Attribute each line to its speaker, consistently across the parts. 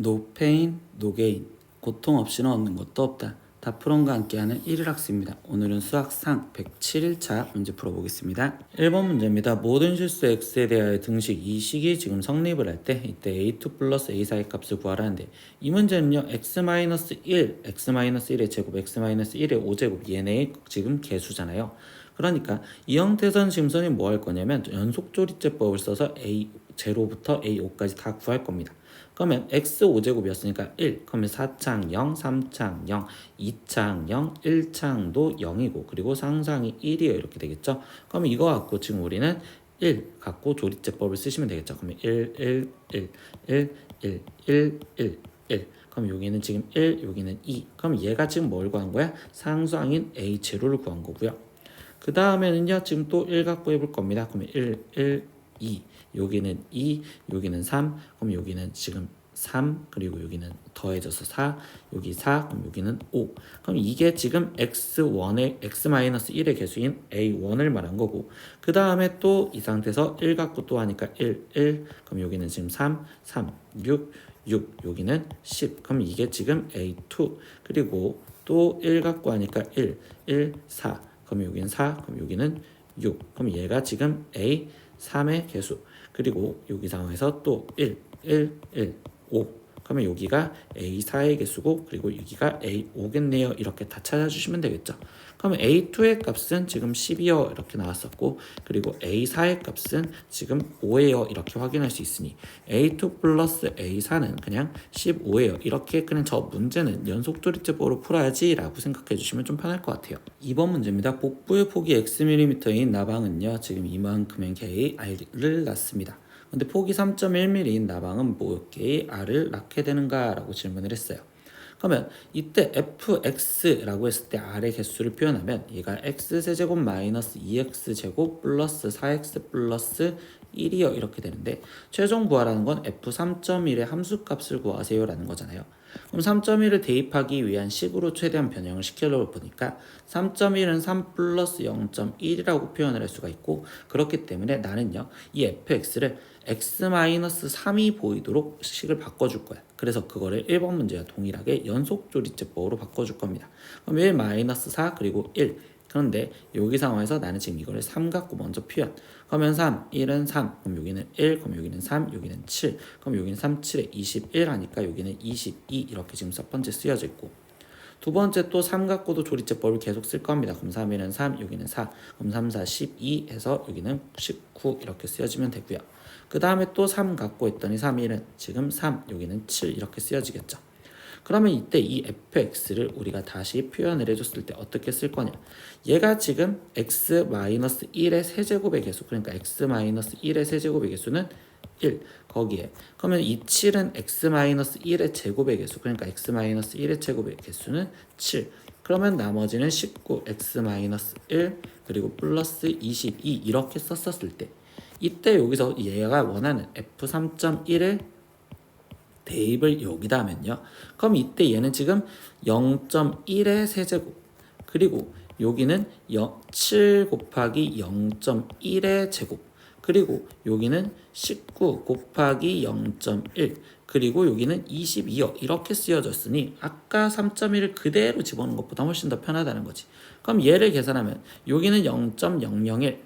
Speaker 1: no pain, no gain. 고통 없이는 얻는 것도 없다. 다프론과 함께하는 1일 학습입니다. 오늘은 수학상 107일차 문제 풀어보겠습니다. 1번 문제입니다. 모든 실수 x에 대하여 등식 이 식이 지금 성립을 할 때 이때 a2 플러스 a4의 값을 구하라는데 이 문제는요 x-1, x-1의 제곱, x-1의 5제곱 얘네의 지금 개수잖아요. 그러니까 이 지금 선생님 뭐할 거냐면 연속조리제법을 써서 a 제로부터 a5까지 다 구할 겁니다. 그러면 x 5제곱이었으니까 1, 그러면 4창 0, 3창 0, 2창 0, 1창도 0이고 그리고 상상이 1이에요. 이렇게 되겠죠. 그러면 이거 갖고 지금 우리는 1 갖고 조리제법을 쓰시면 되겠죠. 그러면 1, 1, 1, 1, 1, 1, 1, 1. 그럼 여기는 지금 1, 여기는 2. 그럼 얘가 지금 뭘 구한 거야? 상수항인 a 제로를 구한 거고요. 그 다음에는요, 지금 또 1 갖고 해볼 겁니다. 그러면 1, 1, 2. 여기는 2, 여기는 3. 그럼 여기는 지금 3, 그리고 여기는 더해져서 4, 여기 4, 그럼 여기는 5. 그럼 이게 지금 x1의 x-1의 개수인 a1을 말한 거고, 그 다음에 또 이 상태에서 1 갖고 또 하니까 1, 1. 그럼 여기는 지금 3, 3, 6, 6. 여기는 10. 그럼 이게 지금 a2. 그리고 또 1 갖고 하니까 1, 1, 4. 그럼 여기는 4, 그럼 여기는 6. 그럼 얘가 지금 A 3의 개수. 그리고 여기 상황에서 또 1, 1, 1, 5. 그러면 여기가 A4의 개수고 그리고 여기가 A5겠네요. 이렇게 다 찾아주시면 되겠죠. 그러면 A2의 값은 지금 10이요. 이렇게 나왔었고 그리고 A4의 값은 지금 5예요. 이렇게 확인할 수 있으니 A2 플러스 A4는 그냥 15예요. 이렇게 그냥 저 문제는 연속 조리제법으로 풀어야지 라고 생각해 주시면 좀 편할 것 같아요. 2번 문제입니다. 복부의 폭이 Xm인 나방은요. 지금 이만큼의 K R을 낳습니다. 근데 폭이 3.1mm인 나방은 뭐게 R을 낳게 되는가 라고 질문을 했어요. 그러면 이때 fx라고 했을 때 r의 개수를 표현하면 얘가 x세제곱 마이너스 2x제곱 플러스 4x 플러스 1이요 이렇게 되는데 최종 구하라는 건 f3.1의 함수값을 구하세요 라는 거잖아요. 그럼 3.1을 대입하기 위한 식으로 최대한 변형을 시켜놓을 보니까 3.1은 3 플러스 0.1이라고 표현을 할 수가 있고 그렇기 때문에 나는요 이 fx를 x-3이 보이도록 식을 바꿔줄 거야. 그래서 그거를 1번 문제와 동일하게 연속조리제법으로 바꿔줄 겁니다. 그럼 1-4 그리고 1 그런데 여기 상황에서 나는 지금 이거를 3 갖고 먼저 표현. 그러면 3, 1은 3, 그럼 여기는 1, 그럼 여기는 3, 여기는 7, 그럼 여기는 3, 7에 21 하니까 여기는 22 이렇게 지금 첫 번째 쓰여져 있고 두 번째 또 3 갖고도 조리제법을 계속 쓸 겁니다. 그럼 3에는 3, 여기는 4, 그럼 3, 4, 12 해서 여기는 19 이렇게 쓰여지면 되고요. 그 다음에 또 3 갖고 있더니 3, 1은 지금 3, 여기는 7 이렇게 쓰여지겠죠. 그러면 이때 이 fx를 우리가 다시 표현을 해줬을 때 어떻게 쓸 거냐? 얘가 지금 x-1의 세제곱의 개수 그러니까 x-1의 세제곱의 개수는 1 거기에. 그러면 이 7은 x-1의 제곱의 개수 그러니까 x-1의 제곱의 개수는 7 그러면 나머지는 19 x-1 그리고 플러스 22 이렇게 썼었을 때. 이때 여기서 얘가 원하는 f3.1을 대입을 여기다 하면요. 그럼 이때 얘는 지금 0.1의 세제곱. 그리고 여기는 7 곱하기 0.1의 제곱. 그리고 여기는 19 곱하기 0.1 그리고 여기는 22요 이렇게 쓰여졌으니 아까 3.1을 그대로 집어넣는 것보다 훨씬 더 편하다는 거지. 그럼 얘를 계산하면 여기는 0.001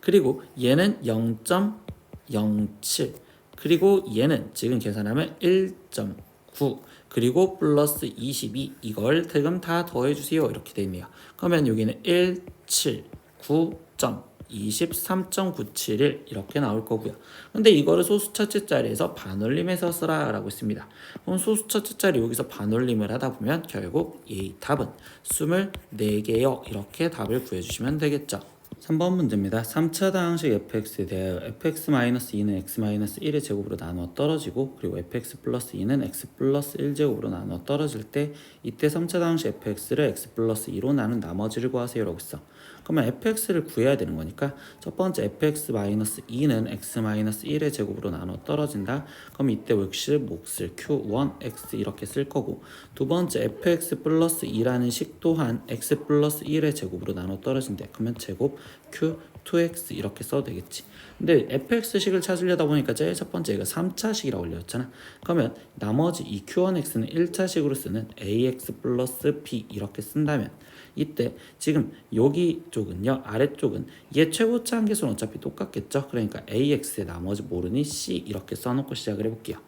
Speaker 1: 그리고 얘는 0.07 그리고 얘는 지금 계산하면 1.9 그리고 플러스 22 이걸 지금 다 더해주세요. 이렇게 되어 있네요. 그러면 여기는 179.23.971 이렇게 나올 거고요. 근데 이거를 소수 첫째 자리에서 반올림해서 쓰라 라고 했습니다. 그럼 소수 첫째 자리 여기서 반올림을 하다 보면 결국 이 답은 24개요. 이렇게 답을 구해주시면 되겠죠 3번 문제입니다. 3차 다항식 fx에 대하여 fx-2는 x-1의 제곱으로 나누어 떨어지고 그리고 fx 플러스 2는 x 플러스 1제곱으로 나누어 떨어질 때 이때 3차 다항식 fx를 x 플러스 2로 나눈 나머지를 구하세요 라고 했어. 그러면 fx를 구해야 되는 거니까 첫 번째 fx 마이너스 2는 x 마이너스 1의 제곱으로 나눠 떨어진다. 그럼 이때 역시 몫을 q1x 이렇게 쓸 거고 두 번째 fx 플러스 2라는 식 또한 x 플러스 1의 제곱으로 나눠 떨어진대. 그러면 제곱 q 2x 이렇게 써도 되겠지. 근데 fx식을 찾으려다 보니까 제일 첫 번째 가 3차식이라고 올렸잖아. 그러면 나머지 이 q1x는 1차식으로 쓰는 ax 플러스 b 이렇게 쓴다면 이때 지금 여기 쪽은요 아래쪽은 얘 최고차 한계수는 어차피 똑같겠죠. 그러니까 ax의 나머지 모르니 c 이렇게 써놓고 시작을 해볼게요.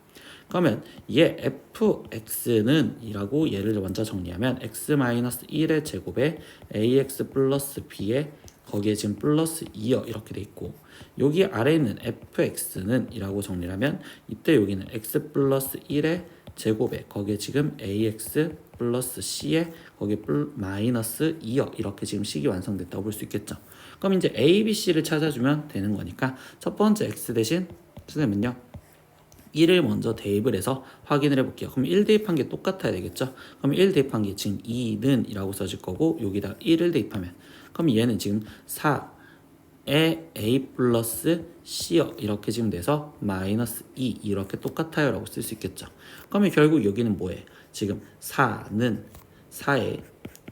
Speaker 1: 그러면 얘 fx는 이라고 얘를 먼저 정리하면 x-1의 제곱에 ax 플러스 b에 거기에 지금 플러스 2여 이렇게 돼 있고 여기 아래에 있는 fx는 이라고 정리를 하면 이때 여기는 x 플러스 1의 제곱에 거기에 지금 ax 플러스 c에 거기에 플 마이너스 2여 이렇게 지금 식이 완성됐다고 볼 수 있겠죠. 그럼 이제 a, b, c를 찾아주면 되는 거니까 첫 번째 x 대신 선생님은요 1을 먼저 대입을 해서 확인을 해볼게요. 그럼 1 대입한 게 똑같아야 되겠죠? 그럼 1 대입한 게 지금 2는 이라고 써질 거고 여기다 1을 대입하면 그럼 얘는 지금 4에 a 플러스 c요 이렇게 지금 돼서 마이너스 2 이렇게 똑같아요 라고 쓸 수 있겠죠. 그러면 결국 여기는 뭐예요? 지금 4는 4에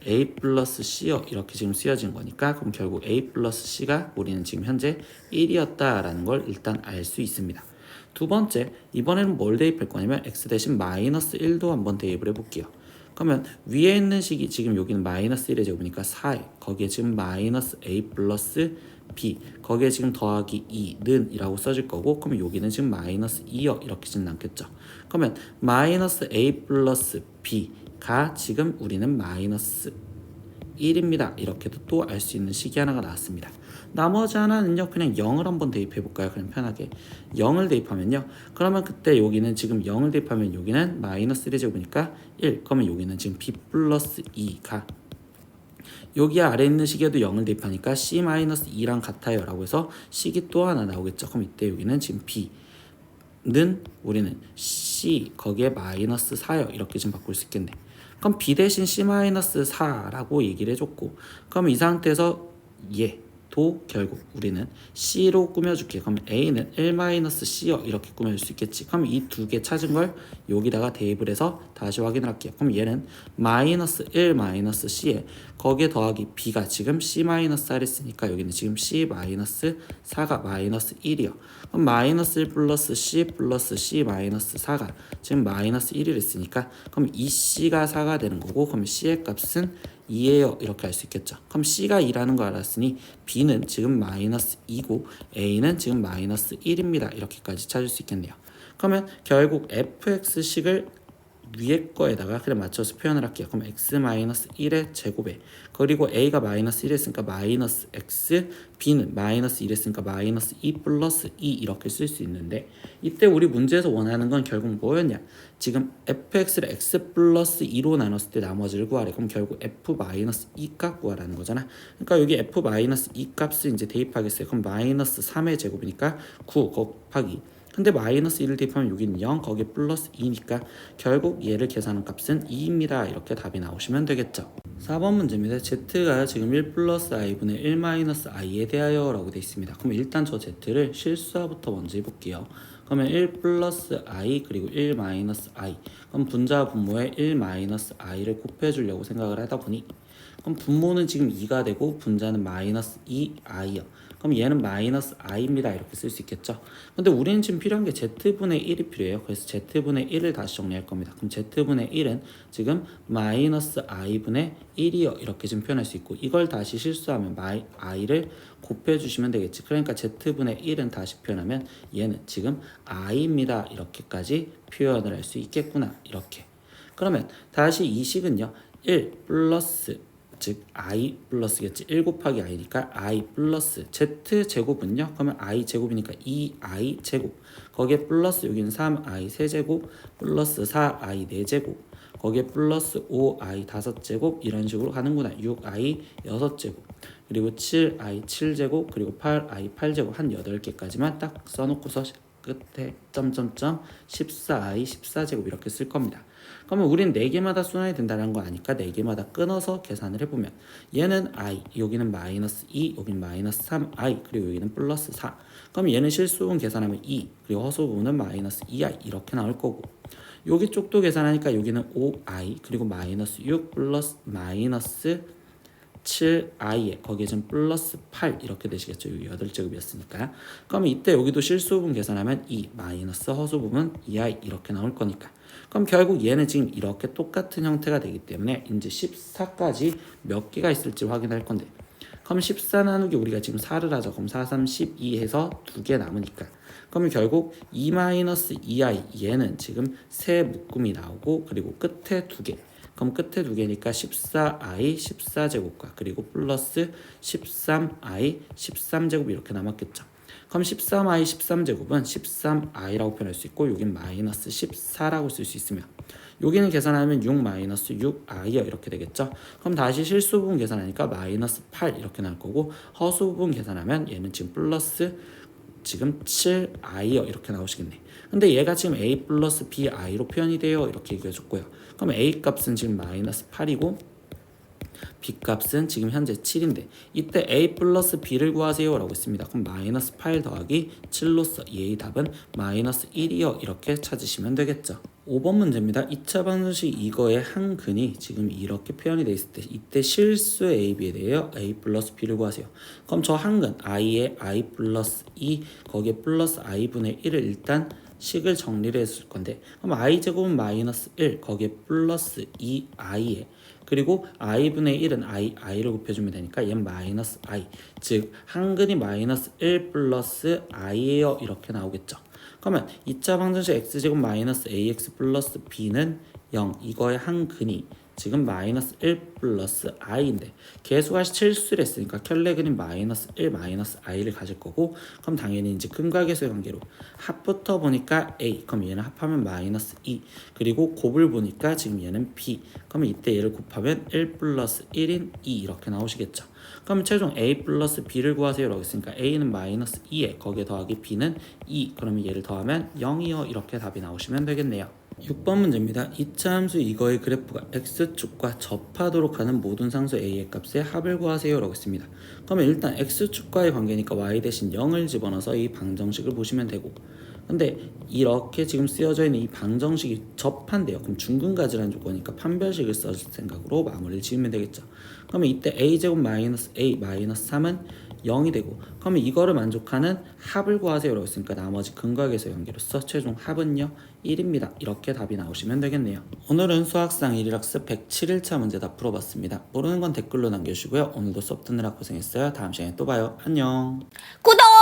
Speaker 1: a 플러스 c요 이렇게 지금 쓰여진 거니까 그럼 결국 a 플러스 c가 우리는 지금 현재 1이었다라는 걸 일단 알 수 있습니다. 두 번째, 이번에는 뭘 대입할 거냐면 x 대신 마이너스 1도 한번 대입을 해볼게요. 그러면 위에 있는 식이 지금 여기는 마이너스 1의 제곱이니까 4에 거기에 지금 마이너스 a 플러스 b 거기에 지금 더하기 2는 이라고 써질 거고 그러면 여기는 지금 마이너스 2여 이렇게 지금 남겠죠. 그러면 마이너스 a 플러스 b가 지금 우리는 마이너스 1입니다. 이렇게도 또 알 수 있는 식이 하나가 나왔습니다. 나머지 하나는요, 그냥 0을 한번 대입해 볼까요? 그냥 편하게. 0을 대입하면요. 그러면 그때 여기는 지금 0을 대입하면 여기는 마이너스 1의 제곱이니까 1. 그러면 여기는 지금 b 플러스 2가 여기 아래 있는 식에도 0을 대입하니까 c-2랑 같아요 라고 해서 식이 또 하나 나오겠죠. 그럼 이때 여기는 지금 b는 우리는 c 거기에 마이너스 4요 이렇게 좀 바꿀 수 있겠네. 그럼 b 대신 c-4라고 얘기를 해줬고 그럼 이 상태에서 얘 도 결국 우리는 c로 꾸며줄게. 그럼 a는 1-c요 이렇게 꾸며줄 수 있겠지. 그럼 이 두 개 찾은 걸 여기다가 대입을 해서 다시 확인을 할게요. 그럼 얘는 마이너스 1 마이너스 c에 거기에 더하기 b가 지금 c 마이너스 4를 쓰니까 여기는 지금 c 마이너스 4가 마이너스 1이요. 그럼 마이너스 1 플러스 c 플러스 c 마이너스 4가 지금 마이너스 1을 쓰니까 그럼 이 c가 4가 되는 거고 그럼 c의 값은 2예요 이렇게 할 수 있겠죠. 그럼 c가 2라는 거 알았으니 b는 지금 마이너스 2고 a는 지금 마이너스 1입니다. 이렇게까지 찾을 수 있겠네요. 그러면 결국 fx식을 위에 거에다가 그냥 맞춰서 표현을 할게요. 그럼 x 마이너스 1의 제곱에 그리고 a가 마이너스 1했으니까 마이너스 x, b는 마이너스 1했으니까 마이너스 2 플러스 2 이렇게 쓸 수 있는데 이때 우리 문제에서 원하는 건 결국 뭐였냐? 지금 fx를 x 플러스 2로 나눴을 때 나머지를 구하래. 그럼 결국 f 마이너스 2값 구하라는 거잖아. 그러니까 여기 f 마이너스 2 값을 이제 대입하겠어요. 그럼 마이너스 3의 제곱이니까 9 곱하기 근데 마이너스 1을 대입하면 여기는 0 거기에 플러스 2니까 결국 얘를 계산한 값은 2입니다. 이렇게 답이 나오시면 되겠죠. 4번 문제입니다. Z가 지금 1 플러스 i분의 1 마이너스 i에 대하여 라고 되어 있습니다. 그럼 일단 저 z를 실수화부터 먼저 해볼게요. 그러면 1 플러스 i 그리고 1 마이너스 i. 그럼 분자 분모에 1 마이너스 i를 곱해주려고 생각을 하다 보니 그럼 분모는 지금 2가 되고 분자는 마이너스 2i요. 그럼 얘는 마이너스 i입니다. 이렇게 쓸 수 있겠죠. 근데 우리는 지금 필요한 게 z분의 1이 필요해요. 그래서 z분의 1을 다시 정리할 겁니다. 그럼 z분의 1은 지금 마이너스 i분의 1이요. 이렇게 지금 표현할 수 있고 이걸 다시 실수하면 마이, i를 곱해주시면 되겠지. 그러니까 z분의 1은 다시 표현하면 얘는 지금 i입니다. 이렇게까지 표현을 할 수 있겠구나. 이렇게. 그러면 다시 이 식은요. 1 플러스 즉 i 플러스겠지? 1 곱하기 i니까 i 플러스 z 제곱은요? 그러면 i 제곱이니까 2i 제곱. 거기에 플러스 여기는 3i 세제곱 플러스 4i 4제곱. 거기에 플러스 5i 5제곱 이런 식으로 가는구나. 6i 6제곱. 그리고 7i 7제곱 그리고 8i 8제곱. 한 8개까지만 딱 써놓고서 끝에 점점점 14i 14제곱 이렇게 쓸 겁니다. 그러면 우린 4개마다 순환이 된다는 거 아니까 4개마다 끊어서 계산을 해보면 얘는 i, 여기는 마이너스 2, 여기는 마이너스 3i, 그리고 여기는 플러스 4. 그럼 얘는 실수분 계산하면 2, 그리고 허수분은 마이너스 2i 이렇게 나올 거고 여기 쪽도 계산하니까 여기는 5i, 그리고 마이너스 6 플러스 마이너스 7i에 거기에 지금 플러스 8 이렇게 되시겠죠. 여기 8제곱이었으니까. 그럼 이때 여기도 실수분 계산하면 2 마이너스 허수분은 2i 이렇게 나올 거니까. 그럼 결국 얘는 지금 이렇게 똑같은 형태가 되기 때문에 이제 14까지 몇 개가 있을지 확인할 건데 그럼 14 나누기 우리가 지금 4를 하죠. 그럼 4, 3, 12 해서 두 개 남으니까. 그러면 결국 2-2i 얘는 지금 세 묶음이 나오고 그리고 끝에 두 개. 그럼 끝에 두 개니까 14i 14제곱과 그리고 플러스 13i 13제곱 이렇게 남았겠죠. 그럼 13i 13제곱은 13i라고 표현할 수 있고 여긴 마이너스 14라고 쓸 수 있으며 여기는 계산하면 6 마이너스 6i요 이렇게 되겠죠. 그럼 다시 실수분 계산하니까 마이너스 8 이렇게 나올 거고 허수분 계산하면 얘는 지금 플러스 지금 7i요 이렇게 나오시겠네. 근데 얘가 지금 a 플러스 bi로 표현이 돼요 이렇게 얘기해줬고요. 그럼 a 값은 지금 마이너스 8이고 b 값은 지금 현재 7인데 이때 a 플러스 b를 구하세요 라고 했습니다. 그럼 마이너스 8 더하기 7로서 얘의 답은 마이너스 1이요 이렇게 찾으시면 되겠죠. 5번 문제입니다. 2차 방정식 이거의 한 근이 지금 이렇게 표현이 돼 있을 때 이때 실수 a, b에 대해 a 플러스 b를 구하세요. 그럼 저 한 근 i에 i 플러스 2 거기에 플러스 i분의 1을 일단 식을 정리를 했을 건데 그럼 i 제곱은 마이너스 1 거기에 플러스 2i에 그리고 i분의 1은 i, i를 곱해주면 되니까 얘는 마이너스 i. 즉 한근이 마이너스 1 플러스 i예요. 이렇게 나오겠죠. 그러면 2차 방정식 x제곱 마이너스 ax 플러스 b는 0 이거의 한근이 지금 마이너스 1 플러스 i인데 개수가 실수를 했으니까 켤레 그림 마이너스 1 마이너스 i를 가질 거고 그럼 당연히 이제 근과 계수의 관계로 합부터 보니까 a 그럼 얘는 합하면 마이너스 2 그리고 곱을 보니까 지금 얘는 b. 그러면 이때 얘를 곱하면 1 플러스 1인 2 이렇게 나오시겠죠. 그럼 최종 a 플러스 b를 구하세요. 라고 했으니까 a는 마이너스 2에 거기에 더하기 b는 2 그러면 얘를 더하면 0이요. 이렇게 답이 나오시면 되겠네요 6번 문제입니다. 2차 함수 이거의 그래프가 x축과 접하도록 하는 모든 상수 a의 값의 합을 구하세요 라고 했습니다. 그러면 일단 x축과의 관계니까 y 대신 0을 집어넣어서 이 방정식을 보시면 되고 근데 이렇게 지금 쓰여져 있는 이 방정식이 접한대요. 그럼 중근가지라는 조건이니까 판별식을 써줄 생각으로 마무리를 지으면 되겠죠. 그러면 이때 a제곱 마이너스 a 마이너스 3은 0이 되고 그러면 이거를 만족하는 합을 구하세요라고 했으니까 나머지 근각에서 연계로서 최종 합은요 1입니다. 이렇게 답이 나오시면 되겠네요. 오늘은 수학상 1일학습 107일차 문제 다 풀어봤습니다. 모르는 건 댓글로 남겨주시고요. 오늘도 수업 듣느라 고생했어요. 다음 시간에 또 봐요. 안녕.
Speaker 2: 구독!